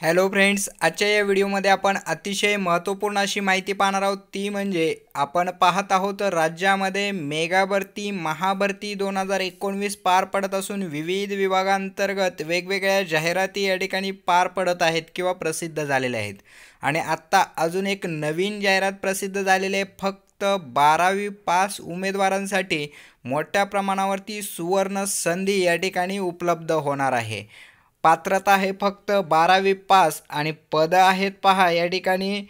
Hello friends आजच्या या व्हिडिओमध्ये आपण अतिशय महत्त्वपूर्ण अशी माहिती पाहणार आहोत. ती म्हणजे आपण पाहत आहोत राज्यामध्ये मेगा भरती महाभरती दोन हजार एकोणवीस पार पडत असून विविध विभागांतर्गत वेगवेगळ्या जाहिराती या ठिकाणी पार पडत आहेत किंवा प्रसिद्ध झालेल्या आहेत. आणि आत्ता अजून एक नवीन जाहिरात प्रसिद्ध झालेली आहे. फक्त बारावी पास उमेदवारांसाठी मोठ्या प्रमाणावरती सुवर्ण संधी या ठिकाणी उपलब्ध होणार आहे. पात्रता आहे फक्त बारावी पास आणि पदं आहेत पहा या ठिकाणी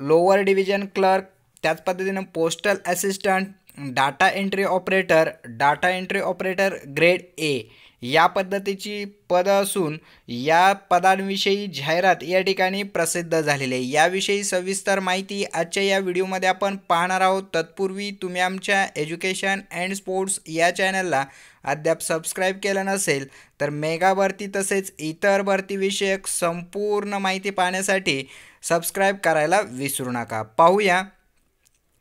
लोअर डिव्हिजन क्लर्क त्याच पद्धतीनं postal assistant data entry operator data entry operator grade A या पद्धतीची पदं असून या पदांविषयी जाहिरात या ठिकाणी प्रसिद्ध झालेली आहे. याविषयी सविस्तर माहिती आजच्या या व्हिडिओमध्ये आपण पाहणार आहोत. तत्पूर्वी तुम्ही आमच्या एज्युकेशन अँड स्पोर्ट्स या चॅनलला अद्याप सबस्क्राईब केलं नसेल तर मेगा भरती तसेच इतर भरतीविषयक संपूर्ण माहिती पाहण्यासाठी सबस्क्राईब करायला विसरू नका. पाहूया.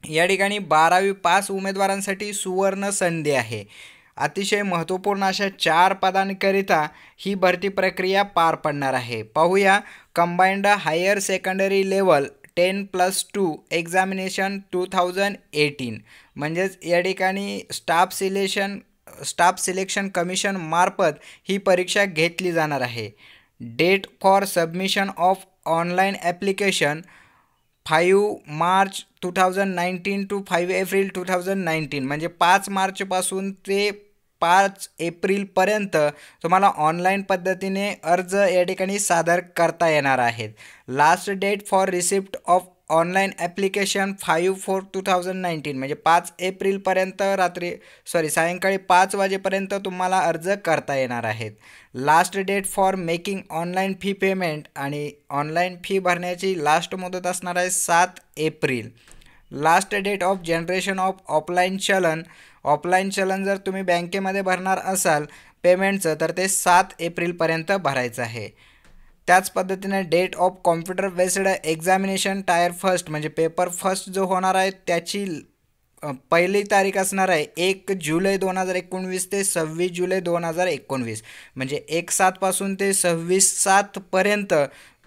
या ठिकाणी बारावी पास उमेदवारांसाठी सुवर्ण संधी आहे. अतिशय महत्त्वपूर्ण अशा चार पदांकरिता ही भरती प्रक्रिया पार पडणार आहे. पाहूया combined higher secondary level ten plus two examination two thousand eighteen म्हणजेच या ठिकाणी staff selection staff selection commission मार्फत ही परीक्षा घेतली जाणार आहे. Date for submission of online application five March two thousand nineteen to five April two thousand nineteen म्हणजे पाच मार्चपासून ते पाच एप्रिलपर्यंत तुम्हाला ऑनलाईन पद्धतीने अर्ज या ठिकाणी सादर करता येणार आहेत. Last date for receipt of online application five four two thousand nineteen म्हणजे पाच एप्रिलपर्यंत रात्री सॉरी सायंकाळी पाच वाजेपर्यंत तुम्हाला अर्ज करता येणार आहेत. Last date for making online fee payment आणि ऑनलाईन फी भरण्याची लास्ट मुदत असणार आहे सात April. Last date of generation of offline challan offline challan जर तुम्ही बँकेमध्ये भरणार असाल पेमेंटचं तर ते सात एप्रिलपर्यंत भरायचं आहे. त्याच पद्धतीने date of computer based examination tier first म्हणजे पेपर फर्स्ट जो होणार आहे त्याची पहिली तारीख असणार आहे एक जुलै दोन हजार एकोणवीस ते सव्वीस जुलै दोन हजार एकोणवीस. म्हणजे एक सातपासून ते सव्वीस सातपर्यंत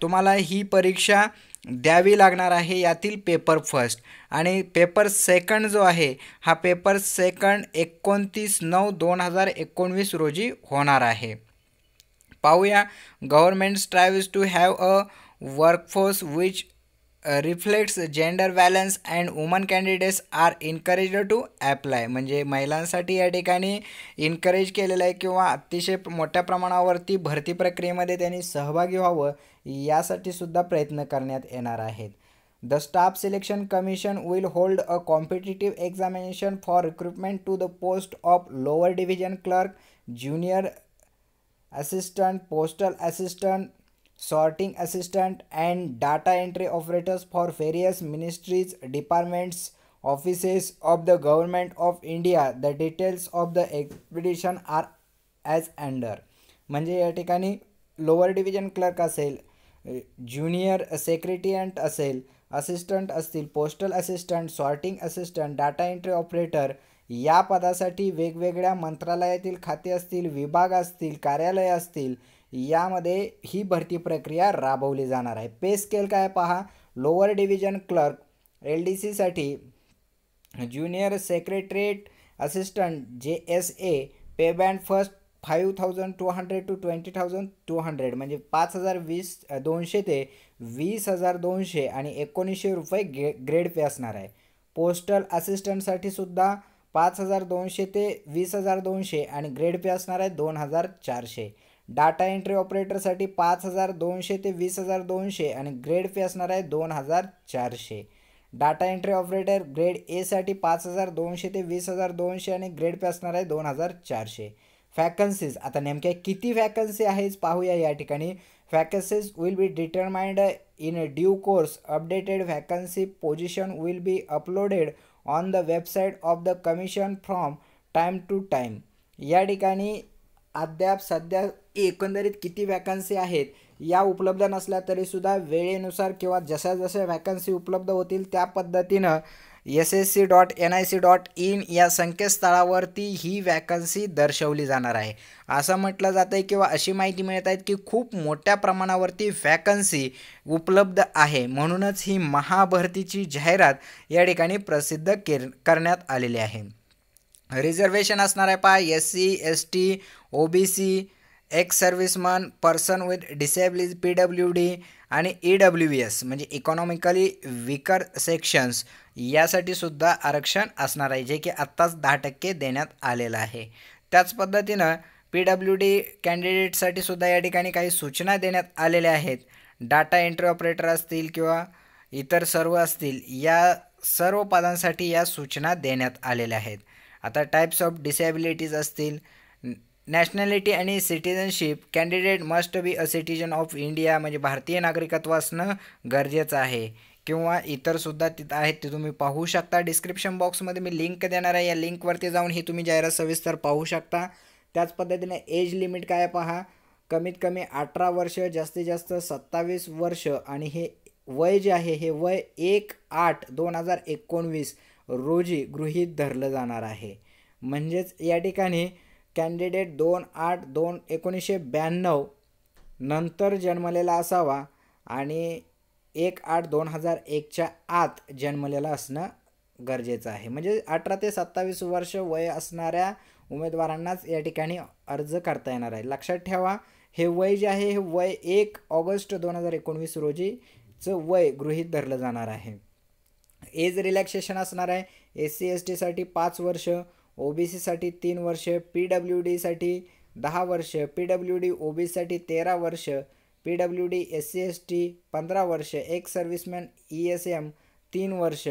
तुम्हाला ही परीक्षा द्यावी लागणार आहे यातील पेपर फर्स्ट आणि पेपर सेकंड जो आहे हा पेपर सेकंड एकोणतीस नऊ दोन हजार एकोणवीस रोजी होणार आहे. पाहूया. Government strives to have a workforce which reflects gender balance and women candidates are encourage to apply म्हणजे महिलांसाठी या ठिकाणी इन्करेज केलेलं आहे किंवा अतिशय मोठ्या प्रमाणावरती भरती प्रक्रियेमध्ये त्यांनी सहभागी व्हावं यासाठी सुद्धा प्रयत्न करण्यात येणार आहेत. The staff selection commission will hold a competitive examination for recruitment to the post of lower division clerk junior assistant postal assistant sorting assistant and data entry operators for various ministries departments offices of the government of india the details of the expedition are as under म्हणजे या ठिकाणी lower division clerk असेल junior सेक्रेटरियंट असेल assistant असतील postal assistant sorting assistant data entry operator या पदासाठी वेगवेगळ्या मंत्रालयातील खाते असतील विभाग असतील कार्यालय असतील यामध्ये ही भरती प्रक्रिया राबवली जाणार आहे. पे स्केल काय पहा? Lower division clerk L D सीसाठी junior secretariat assistant J S A pay band first five thousand two hundred to twenty thousand two hundred म्हणजे पाच हजार वीस दोनशे ते वीस हजार दोनशे आणि एकोणीसशे रुपये ग्रे ग्रेड पे असणार आहे. पोस्टल असिस्टंटसाठी सुद्धा पाच हजार दोनशे ते वीस हजार दोनशे आणि ग्रेड पे असणार आहे दोन हजार चारशे. डाटा एंट्री ऑपरेटरसाठी पाच हजार दोनशे ते वीस हजार दोनशे आणि ग्रेड पे असणार आहे दोन हजार चारशे. डाटा एंट्री ऑपरेटर ग्रेड एसाठी पाच हजार दोनशे ते वीस हजार दोनशे आणि ग्रेड पे असणार आहे दोन हजार चारशे. फॅकन्सीज आता नेमक्या किती वॅकन्सी आहेच पाहूया या ठिकाणी. Vacancies will be determined in a due course updated vacancy position will be uploaded on the website of the commission from time to time या ठिकाणी अद्याप सध्या एकंदरीत किती वॅकन्सी आहेत या उपलब्ध नसल्या तरीसुद्धा वेळेनुसार किंवा जशा जशा वॅकन्सी उपलब्ध होतील त्या पद्धतीनं S S C dot N I C dot in या संकेतस्थळावरती ही वॅकन्सी दर्शवली जाणार आहे. असं म्हटलं जातं आहे किंवा अशी माहिती मिळत आहेत की खूप मोठ्या प्रमाणावरती वॅकन्सी उपलब्ध आहे. म्हणूनच ही महाभरतीची जाहिरात या ठिकाणी प्रसिद्ध केर करण्यात आलेली आहे. रिझर्वेशन असणार आहे पहा S C S T O B C ex serviceman person with disability P W D आणि ई डब्ल्यू बी एस म्हणजे इकॉनॉमिकली विकर सेक्शन्स यासाठी सुद्धा आरक्षण असणार आहे जे की आत्ताच दहा टक्के देण्यात आलेलं आहे. त्याच पद्धतीनं पी डब्ल्यू डी कॅन्डिडेटसाठी सुद्धा या ठिकाणी काही सूचना देण्यात आलेल्या आहेत. डाटा एंट्री ऑपरेटर असतील किंवा इतर सर्व असतील या सर्व पदांसाठी या सूचना देण्यात आलेल्या आहेत. आता टाईप्स ऑफ डिसेबिलिटीज असतील नॅशनॅलिटी आणि citizenship candidate must be a citizen of India म्हणजे भारतीय नागरिकत्व असणं गरजेचं आहे. किंवा इतरसुद्धा तिथं आहेत ते तुम्ही पाहू शकता. डिस्क्रिप्शन बॉक्समध्ये मी लिंक देणार आहे. या लिंकवरती जाऊन ही तुम्ही जाहिरात सविस्तर पाहू शकता. त्याच पद्धतीने एज लिमिट काय पहा. कमीत कमी अठरा वर्ष जास्तीत जास्त सत्तावीस वर्ष आणि हे वय जे आहे हे वय एक आठ दोन हजार एकोणवीस रोजी गृहीत धरलं जाणार आहे. म्हणजेच या ठिकाणी कॅन्डिडेट दोन आठ दोन एकोणीसशे ब्याण्णव नंतर जन्मलेला असावा आणि एक आठ दोन हजार एकच्या आत जन्मलेला असणं गरजेचं आहे. म्हणजे अठरा ते सत्तावीस वर्ष वय असणाऱ्या उमेदवारांनाच या ठिकाणी अर्ज करता येणार आहे. लक्षात ठेवा हे वय जे आहे हे वय एक ऑगस्ट दोन हजार एकोणवीस रोजीचं वय गृहीत धरलं जाणार आहे. एज रिलॅक्सेशन असणार आहे. एस सी एस टीसाठी पाच वर्ष ओ बी सीसाठी तीन वर्ष पी डब्ल्यू डीसाठी दहा वर्ष P W D O B सीसाठी तेरा वर्ष P W D S C S T पंधरा वर्ष एक सर्व्हिसमॅन ई एस एम तीन वर्ष.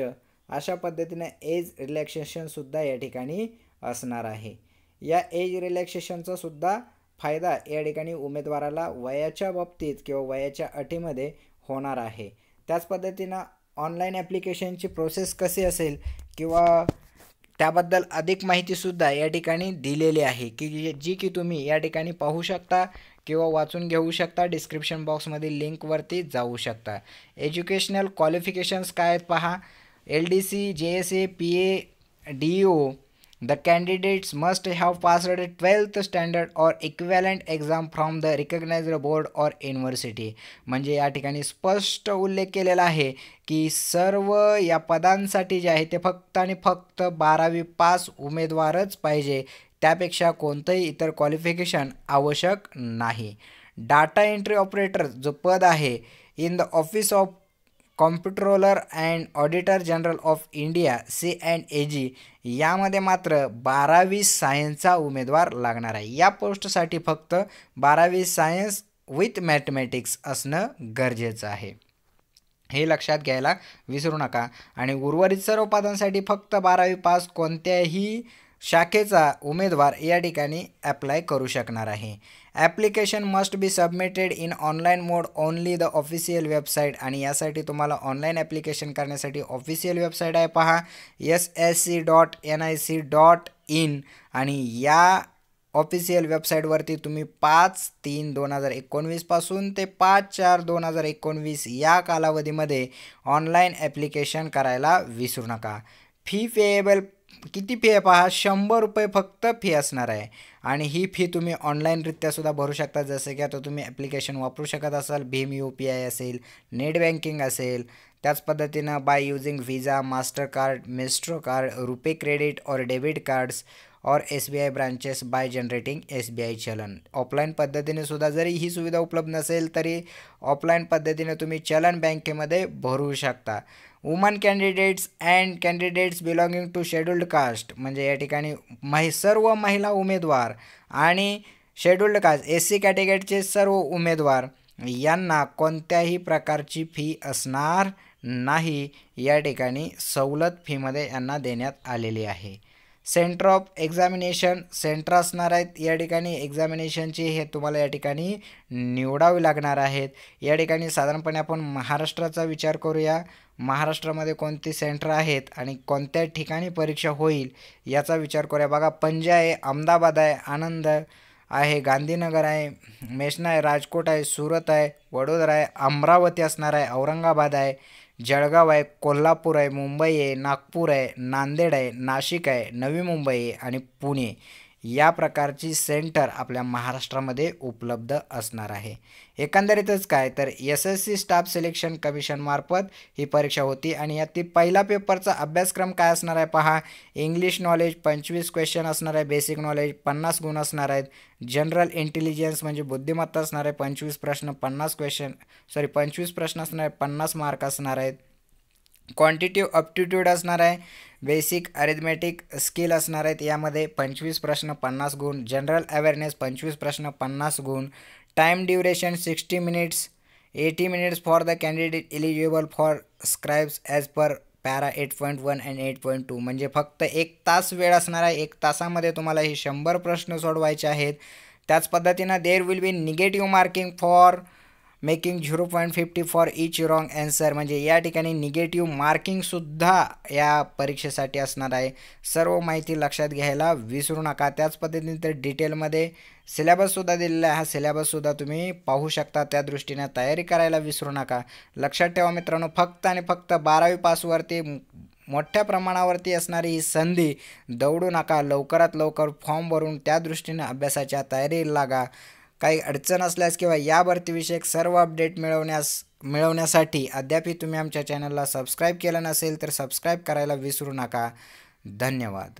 अशा पद्धतीने एज रिलॅक्सेशनसुद्धा या ठिकाणी असणार आहे. या एज रिलॅक्सेशनचासुद्धा फायदा या ठिकाणी उमेदवाराला वयाच्या बाबतीत किंवा वयाच्या अटीमध्ये होणार आहे. त्याच पद्धतीनं ऑनलाईन ॲप्लिकेशनची प्रोसेस कशी असेल किंवा त्याबद्दल अधिक माहितीसुद्धा या ठिकाणी दिलेली आहे की जी की तुम्ही या ठिकाणी पाहू शकता किंवा वाचून घेऊ शकता. डिस्क्रिप्शन बॉक्समधील लिंकवरती जाऊ शकता. एज्युकेशनल क्वालिफिकेशन्स काय आहेत पहा? L D C J S A P A D O The candidates must have passed a 12th standard or equivalent exam from the recognized board or university. म्हणजे या ठिकाणी स्पष्ट उल्लेख केलेला आहे की सर्व या पदांसाठी जे आहे ते फक्त आणि फक्त बारावी पास उमेदवारच पाहिजे. त्यापेक्षा कोणतंही इतर क्वालिफिकेशन आवश्यक नाही. डाटा एंट्री ऑपरेटर जो पद आहे in the office of comptroller and auditor general of India C and A G यामध्ये मात्र बारावी सायन्सचा उमेदवार लागणार आहे. या पोस्टसाठी फक्त बारावी सायन्स विथ मॅथमॅटिक्स असणं गरजेचं आहे. हे लक्षात घ्यायला विसरू नका. आणि उर्वरित सर्व पदांसाठी फक्त बारावी पास कोणत्याही शाखेचा उमेदवार या ठिकाणी ॲप्लाय करू शकणार आहे. Application must be submitted in online mode only the official website आणि यासाठी तुम्हाला ऑनलाईन ॲप्लिकेशन करण्यासाठी ऑफिशियल वेबसाईट आहे. पहा S S C dot N I C dot in आणि या ऑफिशियल वेबसाईटवरती तुम्ही पाच तीन दोन हजार एकोणवीसपासून ते पाच चार दोन हजार एकोणवीस या कालावधीमध्ये ऑनलाईन ॲप्लिकेशन करायला विसरू नका. फी पेएबल किती फी आहे पहा शंभर रुपये फक्त फी असणार आहे. आणि ही फी तुम्ही ऑनलाईनरित्यासुद्धा भरू शकता. जसं की आता तुम्ही ॲप्लिकेशन वापरू शकत असाल भीम यू पी आय असेल नेट बँकिंग असेल त्याच पद्धतीनं by using Visa Master card Maestro card RuPay credit और डेबिट कार्ड्स और S B I branches by generating S B I challan. Offline पद्धतीने सुद्धा जरी ही सुविधा उपलब्ध नसेल तरी ऑफलाईन पद्धतीने तुम्ही चलन बँकेमध्ये भरू शकता. Women candidates and candidates belonging to scheduled caste म्हणजे या ठिकाणी महि सर्व महिला उमेदवार आणि शेड्युल्ड कास्ट एस सी कॅटेगरीचे सर्व उमेदवार यांना कोणत्याही प्रकारची फी असणार नाही. या ठिकाणी सवलत फीमध्ये यांना देण्यात आलेली आहे. सेंटर ऑफ एक्झामिनेशन सेंटर असणार आहेत. या ठिकाणी एक्झामिनेशनची हे तुम्हाला या ठिकाणी निवडावे लागणार आहेत. या ठिकाणी साधारणपणे आपण महाराष्ट्राचा विचार करूया. महाराष्ट्रामध्ये कोणती सेंटर आहेत आणि कोणत्या ठिकाणी परीक्षा होईल याचा विचार करूया. बघा पंजा आहे अहमदाबाद आहे आनंद आहे गांधीनगर आहे मेषणा आहे राजकोट आहे सुरत आहे वडोदरा आहे अमरावती असणार आहे औरंगाबाद आहे. जळगाव आहे कोल्हापूर आहे मुंबई आहे नागपूर आहे नांदेड आहे नाशिक आहे नवी मुंबई आहे आणि पुणे या प्रकारची सेंटर आपल्या महाराष्ट्रामध्ये उपलब्ध असणार आहे. एकंदरीतच काय तर S S C staff selection कमिशनमार्फत ही परीक्षा होती आणि यातील पहिला पेपरचा अभ्यासक्रम काय असणार आहे पहा. इंग्लिश नॉलेज पंचवीस क्वेश्चन असणार आहे बेसिक नॉलेज पन्नास गुण असणार आहेत जनरल इंटेलिजन्स म्हणजे बुद्धिमत्ता असणार आहे पंचवीस प्रश्न पन्नास क्वेश्चन सॉरी पंचवीस प्रश्न असणार आहे पन्नास मार्क असणार आहेत. क्वांटिटिव्ह अप्टिट्यूड असणार आहे बेसिक अरिथमॅटिक स्किल असणार आहेत. यामध्ये पंचवीस प्रश्न पन्नास गुण जनरल अवेअरनेस पंचवीस प्रश्न पन्नास गुण time duration sixty minutes eighty minutes for the candidate eligible for scribes as per para eight point one and eight point two म्हणजे फक्त एक तास वेळ असणार आहे. एक तासामध्ये तुम्हाला हे शंभर प्रश्न सोडवायचे आहेत. त्याच पद्धतीनं there will be negative marking for making zero point fifty for each wrong answer म्हणजे या ठिकाणी निगेटिव्ह मार्किंगसुद्धा या परीक्षेसाठी असणार आहे. सर्व माहिती लक्षात घ्यायला विसरू नका. त्याच पद्धतीने तर डिटेलमध्ये सिलेबससुद्धा दिलेला आहे. हा सिलेबससुद्धा तुम्ही पाहू शकता. त्या दृष्टीने तयारी करायला विसरू नका. लक्षात ठेवा मित्रांनो फक्त आणि फक्त बारावी पासवरती मोठ्या प्रमाणावरती असणारी ही संधी दौडू नका. लवकरात लवकर फॉर्म भरून त्या दृष्टीने अभ्यासाच्या तयारीला लागा. काही अडचण असल्यास किंवा या भरतीविषयक सर्व अपडेट मिळवण्यास मिळवण्यासाठी अद्यापही तुम्ही आमच्या चॅनलला सबस्क्राईब केलं नसेल तर सबस्क्राईब करायला विसरू नका. धन्यवाद.